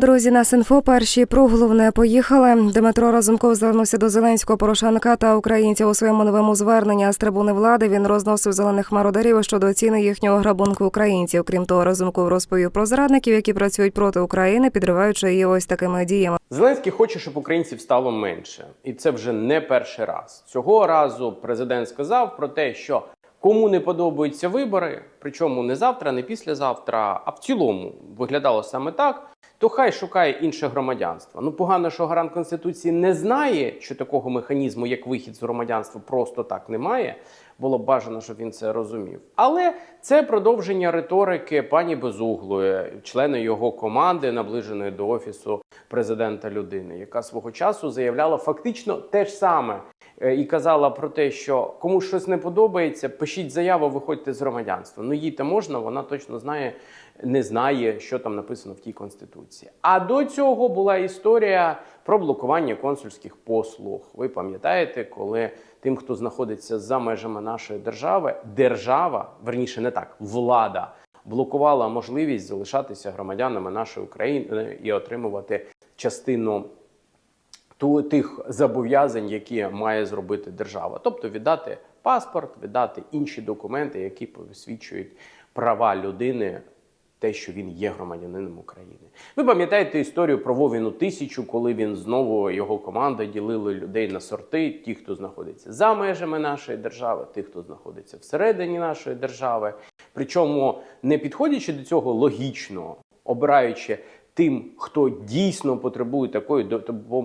Друзі, на Синфо перші про головне поїхали. Дмитро Разумков звернувся до Зеленського Порошенка та українців у своєму новому зверненні з трибуни влади. Він розносив зелених мародерів щодо оціни їхнього грабунку українців. Крім того, Разумков розповів про зрадників, які працюють проти України, підриваючи її ось такими діями. Зеленський хоче, щоб українців стало менше, і це вже не перший раз. Цього разу президент сказав про те, що кому не подобаються вибори, причому не завтра, не післязавтра, а в цілому виглядало саме так. То хай шукає інше громадянство. Ну погано, що гарант конституції не знає, що такого механізму, як вихід з громадянства, просто так немає. Було б бажано, щоб він це розумів. Але це продовження риторики пані Безуглої, члена його команди, наближеної до офісу президента людини, яка свого часу заявляла фактично те ж саме е, і казала про те, що комусь щось не подобається, пишіть заяву, виходьте з громадянства. Ну їй то можна, вона точно знає, не знає, що там написано в тій конституції. А до цього була історія про блокування консульських послуг. Ви пам'ятаєте, коли тим, хто знаходиться за межами нашої держави, держава, верніше не так, влада блокувала можливість залишатися громадянами нашої України і отримувати частину тих зобов'язань, які має зробити держава, тобто віддати паспорт, віддати інші документи, які посвідчують права людини. Те, що він є громадянином України. Ви пам'ятаєте історію про Вовіну тисячу, коли він знову його команда ділили людей на сорти: ті, хто знаходиться за межами нашої держави, ті, хто знаходиться всередині нашої держави. Причому не підходячи до цього логічно, обираючи тим, хто дійсно потребує такої до-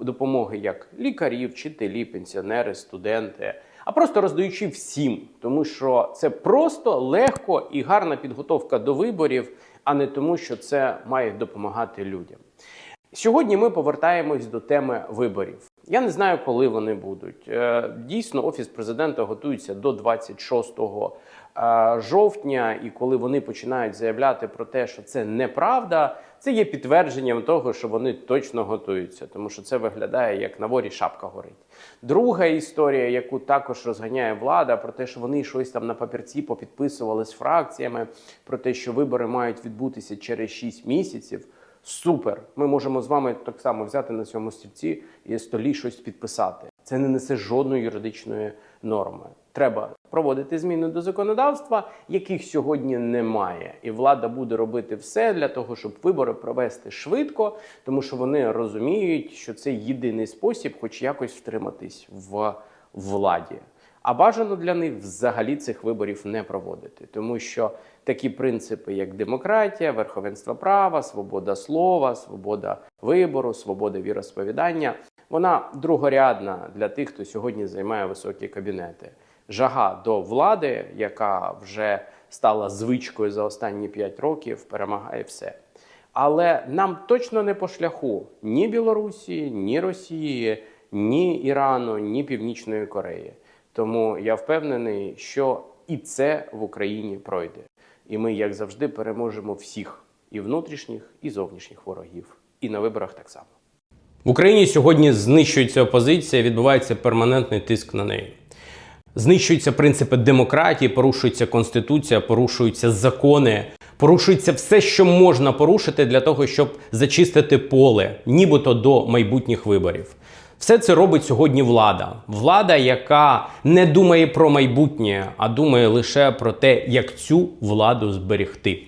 допомоги, як лікарі, вчителі, пенсіонери, студенти, а просто роздаючи всім, тому що це просто легко і гарна підготовка до виборів, а не тому, що це має допомагати людям. Сьогодні ми повертаємось до теми виборів. Я не знаю, коли вони будуть. Е, Дійсно, офіс президента готується до 26 е, жовтня, і коли вони починають заявляти про те, що це неправда, це є підтвердженням того, що вони точно готуються, тому що це виглядає як на ворі шапка горить. Друга історія, яку також розганяє влада, про те, що вони щось там на папірці попідписували з фракціями, про те, що вибори мають відбутися через 6 місяців. Супер! Ми можемо з вами так само взяти на цьому стільці і столі щось підписати. Це не несе жодної юридичної норми. Треба проводити зміни до законодавства, яких сьогодні немає, і влада буде робити все для того, щоб вибори провести швидко, тому що вони розуміють, що це єдиний спосіб, хоч якось втриматись в владі. А бажано для них взагалі цих виборів не проводити, тому що такі принципи, як демократія, верховенство права, свобода слова, свобода вибору, свобода віросповідання, вона другорядна для тих, хто сьогодні займає високі кабінети. Жага до влади, яка вже стала звичкою за останні 5 років, перемагає все. Але нам точно не по шляху ні Білорусі, ні Росії, ні Ірану, ні Північної Кореї. Тому я впевнений, що і це в Україні пройде. І ми, як завжди, переможемо всіх і внутрішніх, і зовнішніх ворогів. І на виборах так само. В Україні сьогодні знищується опозиція, відбувається перманентний тиск на неї. Знищуються принципи демократії, порушується конституція, порушуються закони, порушується все, що можна порушити для того, щоб зачистити поле, нібито до майбутніх виборів. Все це робить сьогодні влада. Влада, яка не думає про майбутнє, а думає лише про те, як цю владу зберегти.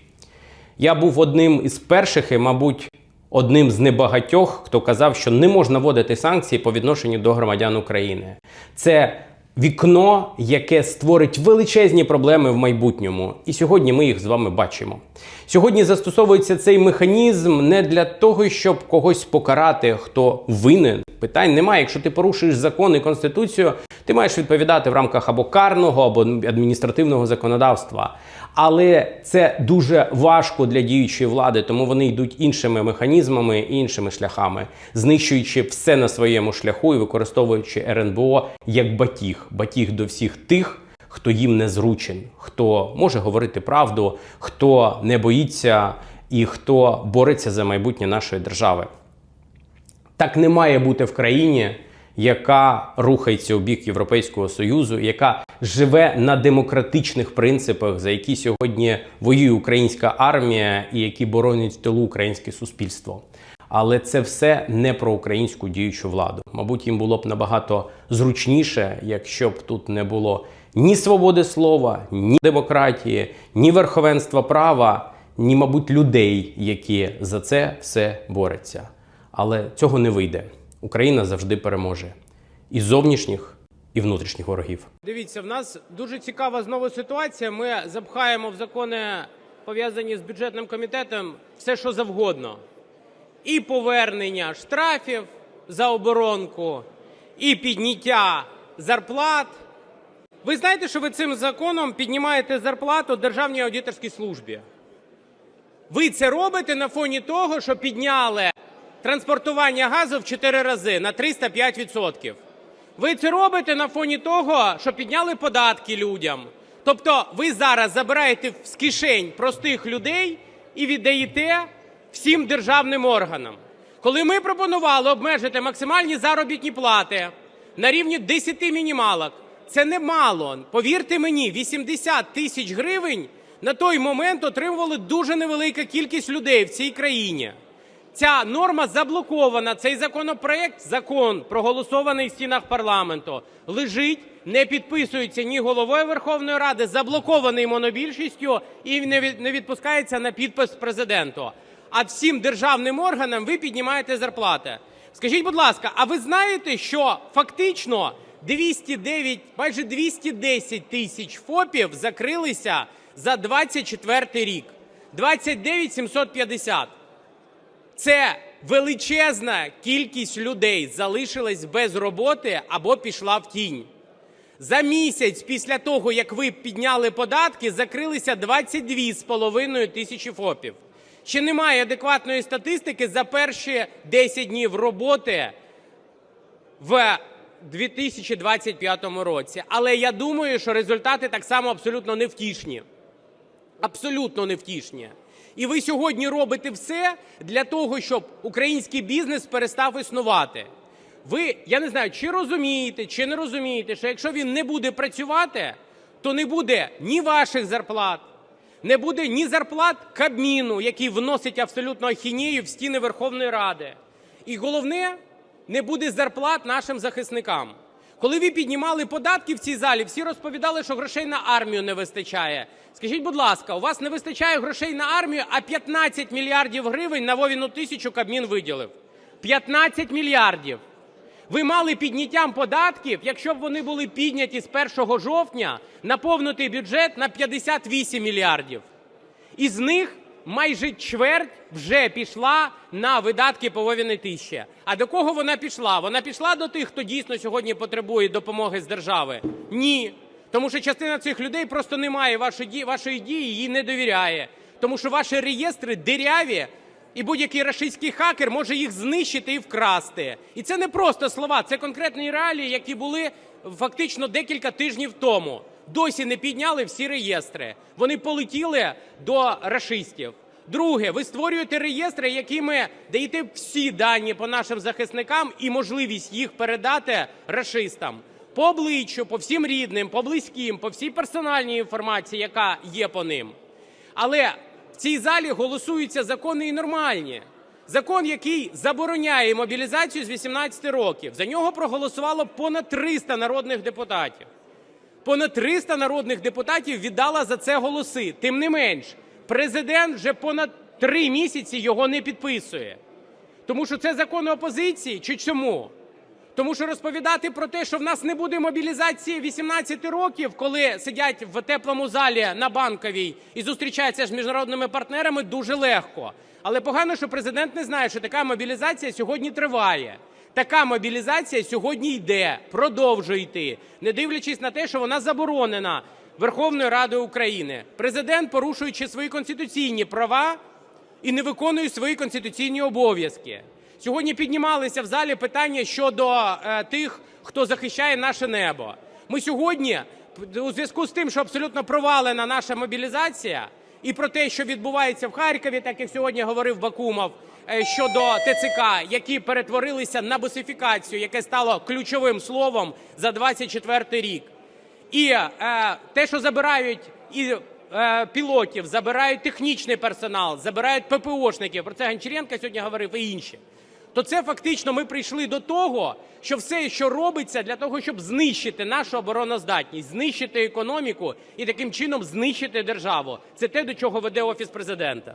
Я був одним із перших і, мабуть, одним з небагатьох, хто казав, що не можна вводити санкції по відношенню до громадян України. Це вікно, яке створить величезні проблеми в майбутньому. І сьогодні ми їх з вами бачимо. Сьогодні застосовується цей механізм не для того, щоб когось покарати, хто винен. Питань немає. Якщо ти порушуєш закон і конституцію, ти маєш відповідати в рамках або карного, або адміністративного законодавства. Але це дуже важко для діючої влади, тому вони йдуть іншими механізмами і іншими шляхами, знищуючи все на своєму шляху і використовуючи РНБО як батіг, батіг до всіх тих, хто їм не зручен, хто може говорити правду, хто не боїться і хто бореться за майбутнє нашої держави. Так не має бути в країні, яка рухається у бік Європейського Союзу, яка живе на демократичних принципах, за які сьогодні воює українська армія і які боронять в тилу українське суспільство. Але це все не про українську діючу владу. Мабуть, їм було б набагато зручніше, якщо б тут не було ні свободи слова, ні демократії, ні верховенства права, ні, мабуть, людей, які за це все борються. Але цього не вийде. Україна завжди переможе і зовнішніх, і внутрішніх ворогів. Дивіться, в нас дуже цікава знову ситуація. Ми запхаємо в закони, пов'язані з бюджетним комітетом, все, що завгодно. І повернення штрафів за оборонку, і підняття зарплат. Ви знаєте, що ви цим законом піднімаєте зарплату Державній аудиторській службі? Ви це робите на фоні того, що підняли транспортування газу в 4 рази на 305%. Ви це робите на фоні того, що підняли податки людям. Тобто ви зараз забираєте з кишень простих людей і віддаєте всім державним органам. Коли ми пропонували обмежити максимальні заробітні плати на рівні 10 мінімалок, це немало. Повірте мені, 80 тисяч гривень на той момент отримували дуже невелика кількість людей в цій країні. Ця норма заблокована. Цей законопроект, закон, проголосований в стінах парламенту, лежить, не підписується ні головою Верховної Ради, заблокований монобільшістю і не відпускається на підпис президенту. А всім державним органам ви піднімаєте зарплати. Скажіть, будь ласка, а ви знаєте, що фактично 209, майже 210 тисяч ФОПів закрилися за 24 рік? 29 750. Це величезна кількість людей залишилась без роботи або пішла в тінь. За місяць після того, як ви підняли податки, закрилися 22,5 тисячі ФОПів. Ще немає адекватної статистики за перші 10 днів роботи в 2025 році. Але я думаю, що результати так само абсолютно невтішні. Абсолютно невтішні. І ви сьогодні робите все для того, щоб український бізнес перестав існувати. Ви, я не знаю, чи розумієте, чи не розумієте, що якщо він не буде працювати, то не буде ні ваших зарплат, не буде ні зарплат Кабміну, який вносить абсолютно ахінею в стіни Верховної Ради. І головне, не буде зарплат нашим захисникам. Коли ви піднімали податки в цій залі, всі розповідали, що грошей на армію не вистачає. Скажіть, будь ласка, у вас не вистачає грошей на армію, а 15 мільярдів гривень на Вовіну тисячу Кабмін виділив. 15 мільярдів. Ви мали підняттям податків, якщо б вони були підняті з 1 жовтня, наповнити бюджет на 58 мільярдів. Із них майже чверть вже пішла на видатки по Вовіній тисячі. А до кого вона пішла? Вона пішла до тих, хто дійсно сьогодні потребує допомоги з держави? Ні. Тому що частина цих людей просто не має вашої дії, їй не довіряє. Тому що ваші реєстри диряві, і будь-який рашистський хакер може їх знищити і вкрасти. І це не просто слова, це конкретні реалії, які були фактично декілька тижнів тому. Досі не підняли всі реєстри. Вони полетіли до рашистів. Друге, ви створюєте реєстри, якими даєте всі дані по нашим захисникам і можливість їх передати рашистам. По обличчю, по всім рідним, по близьким, по всій персональній інформації, яка є по ним. Але в цій залі голосуються закони і нормальні. Закон, який забороняє мобілізацію з 18 років. За нього проголосувало понад 300 народних депутатів. Понад 300 народних депутатів віддала за це голоси. Тим не менш, президент вже понад три місяці його не підписує. Тому що це закон опозиції чи чому? Тому що розповідати про те, що в нас не буде мобілізації 18 років, коли сидять в теплому залі на банковій і зустрічаються з міжнародними партнерами, дуже легко. Але погано, що президент не знає, що така мобілізація сьогодні триває. Така мобілізація сьогодні йде, продовжує йти, не дивлячись на те, що вона заборонена Верховною Радою України. Президент, порушуючи свої конституційні права, і не виконує свої конституційні обов'язки. Сьогодні піднімалися в залі питання щодо е, тих, хто захищає наше небо. Ми сьогодні, у зв'язку з тим, що абсолютно провалена наша мобілізація, і про те, що відбувається в Харкові, так як сьогодні говорив Бакумов щодо ТЦК, які перетворилися на босифікацію, яке стало ключовим словом за 24 рік. І е, те, що забирають і е, пілотів, забирають технічний персонал, забирають ППОшників. Про це Гончаренко сьогодні говорив і інші. То це фактично ми прийшли до того, що все, що робиться для того, щоб знищити нашу обороноздатність, знищити економіку і таким чином знищити державу. Це те, до чого веде офіс президента.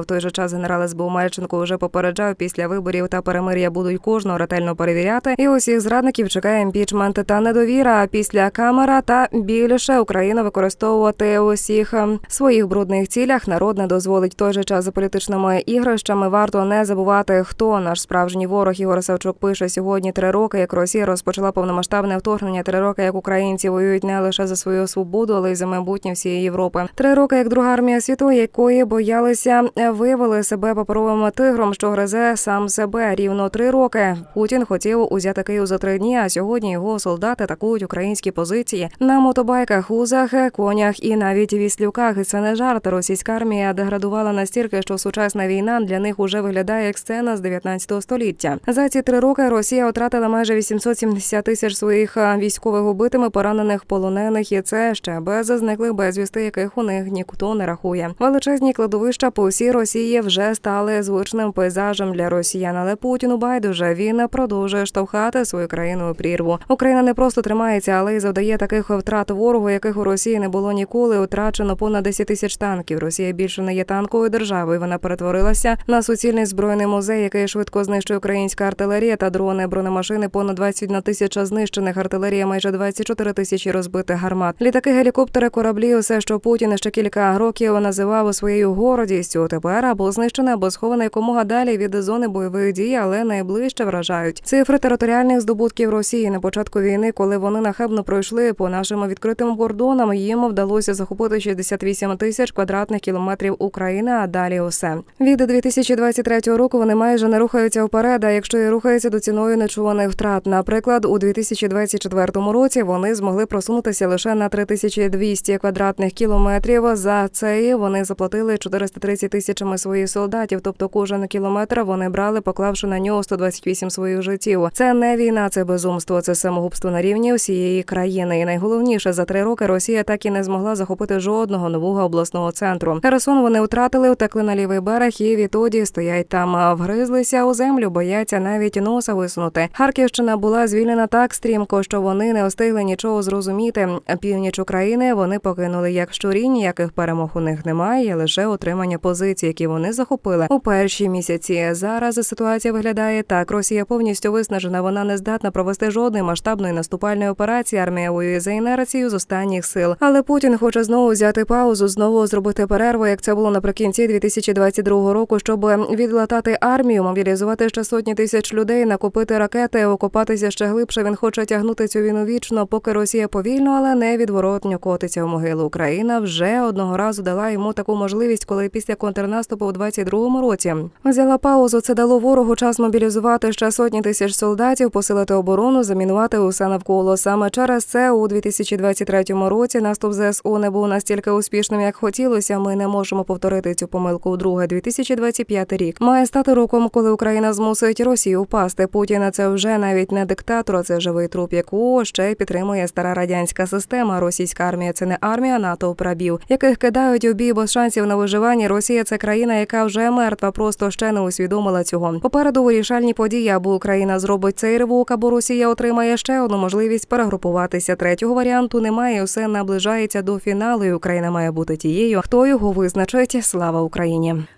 В той же час генерал СБУ Мальченко вже попереджав, після виборів та перемир'я будуть кожного ретельно перевіряти. І усіх зрадників чекає імпічмент та недовіра. А після камера та більше Україна використовувати усіх ем, своїх брудних цілях. Народ не дозволить той же час за політичними ігрищами. Варто не забувати, хто наш справжній ворог. Ігор Савчук пише сьогодні три роки, як Росія розпочала повномасштабне вторгнення. Три роки, як українці воюють не лише за свою свободу, але й за майбутнє всієї Європи. Три роки, як друга армія світу, якої боялися виявили себе паперовим тигром, що гризе сам себе. Рівно три роки Путін хотів узяти Київ за три дні. А сьогодні його солдати атакують українські позиції на мотобайках, узах, конях і навіть віслюках. Це не жарт. Російська армія деградувала настільки, що сучасна війна для них уже виглядає як сцена з 19 століття. За ці три роки Росія втратила майже 870 тисяч своїх військових убитими, поранених, полонених, і це ще без зниклих безвісти, яких у них ніхто не рахує. Величезні кладовища по всій Росії вже стали звичним пейзажем для росіян. Але Путіну байдуже він продовжує штовхати свою країну у прірву. Україна не просто тримається, але й завдає таких втрат ворогу, яких у Росії не було ніколи. Утрачено понад 10 тисяч танків. Росія більше не є танковою державою. Вона перетворилася на суцільний збройний музей, який швидко знищує українська артилерія та дрони, бронемашини. Понад 21 тисяча знищених артилерія, майже 24 тисячі розбитих гармат. Літаки, гелікоптери, кораблі. Усе, що Путін ще кілька років називав своєю гордістю. Тепер або знищене, або сховане якомога далі від зони бойових дій, але найближче вражають цифри територіальних здобутків Росії на початку війни, коли вони нахабно пройшли по нашим відкритим кордонам. Їм вдалося захопити 68 тисяч квадратних кілометрів України. А далі усе від 2023 року вони майже не рухаються вперед. А якщо і рухаються до ціною нечуваних втрат, наприклад, у 2024 році вони змогли просунутися лише на 3200 квадратних кілометрів. За це вони заплатили 430 тисячами своїх солдатів. Тобто кожен кілометр вони брали, поклавши на нього 128 своїх життів. Це не війна, це безумство, це самогубство на рівні всієї країни. І найголовніше за три роки Росія так і не змогла захопити жодного нового обласного центру. Херсон вони втратили, утекли на лівий берег і відтоді стоять там, вгризлися у землю, бояться навіть носа висунути. Харківщина була звільнена так стрімко, що вони не встигли нічого зрозуміти. Північ України вони покинули як щурі, ніяких перемог у них немає, лише отримання позицій, які вони захопили у перші місяці. Зараз ситуація виглядає так: Росія повністю виснажена. Вона не здатна провести жодної масштабної наступальної операції. Армія воює за інерцією з останніх сил. Але Путін хоче знову взяти паузу, знову зробити перерву, як це було наприкінці 2022 року, щоб відлатати армію, мобілізувати ще сотні тисяч людей, накопити ракети, окопатися ще глибше. Він хоче тягнути цю війну вічно, поки Росія повільно, але невідворотньо котиться в могилу. Україна вже одного разу дала йому таку можливість, коли після контрнаступу у 22-му році взяла паузу. Це дало ворогу час мобілізувати ще сотні тисяч солдатів, посилити оборону, замінувати усе навколо. Саме через це у 2023 році наступ ЗСУ не був настільки успішним, як хотілося. Ми не можемо повторити цю помилку вдруге. 2025 рік має стати роком, коли Україна змусить Росію впасти. Путіна це вже навіть не диктатор, це живий труп, якого ще підтримує стара радянська система. Російська армія це не армія НАТО прабів, яких кидають у бій без шансів на виживання. Росія це країна, яка вже мертва, просто ще не усвідомила цього. Попереду вирішальні події, або Україна зробить цей ривок, або Росія отримає ще одну можливість перегрупуватися. Третього варіанту немає. Усе наближається до фіналу. і Україна має бути тією, хто його визначить. Слава Україні!